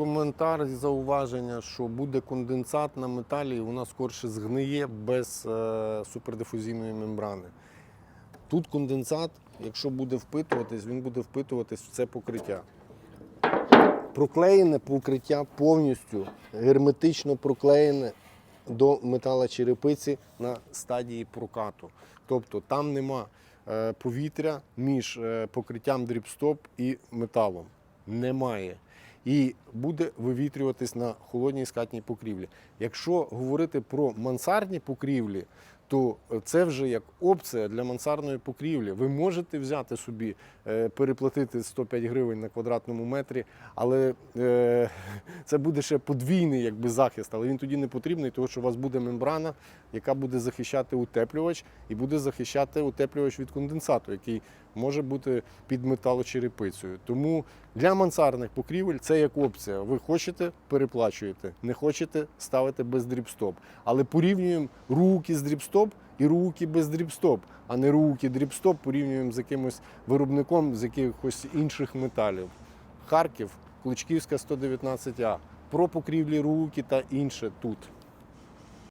Коментар і зауваження, що буде конденсат на металі, і вона скорше згниє без е, супердифузійної мембрани. Тут конденсат, якщо буде впитуватись, він буде впитуватись в це покриття. Проклеєне покриття повністю герметично проклеєне до металочерепиці на стадії прокату. Тобто там нема е, повітря між е, покриттям дріпстоп і металом. Немає. І буде вивітрюватись на холодній скатній покрівлі. Якщо говорити про мансардні покрівлі, то це вже як опція для мансарної покрівлі. Ви можете взяти собі, е, переплатити 105 гривень на квадратному метрі, але е, це буде ще подвійний якби, захист, але він тоді не потрібний, тому що у вас буде мембрана, яка буде захищати утеплювач і буде захищати утеплювач від конденсату, який може бути під металочерепицею. Тому для мансардних покрівель це як опція. Ви хочете, переплачуєте, не хочете, ставите без дріпстоп. Але порівнюємо руки з дріпстоп і руки без дріпстоп, а не руки дріпстоп порівнюємо з якимось виробником з якихось інших металів. Харків, Кличківська 119А. Про покрівлі руки та інше тут.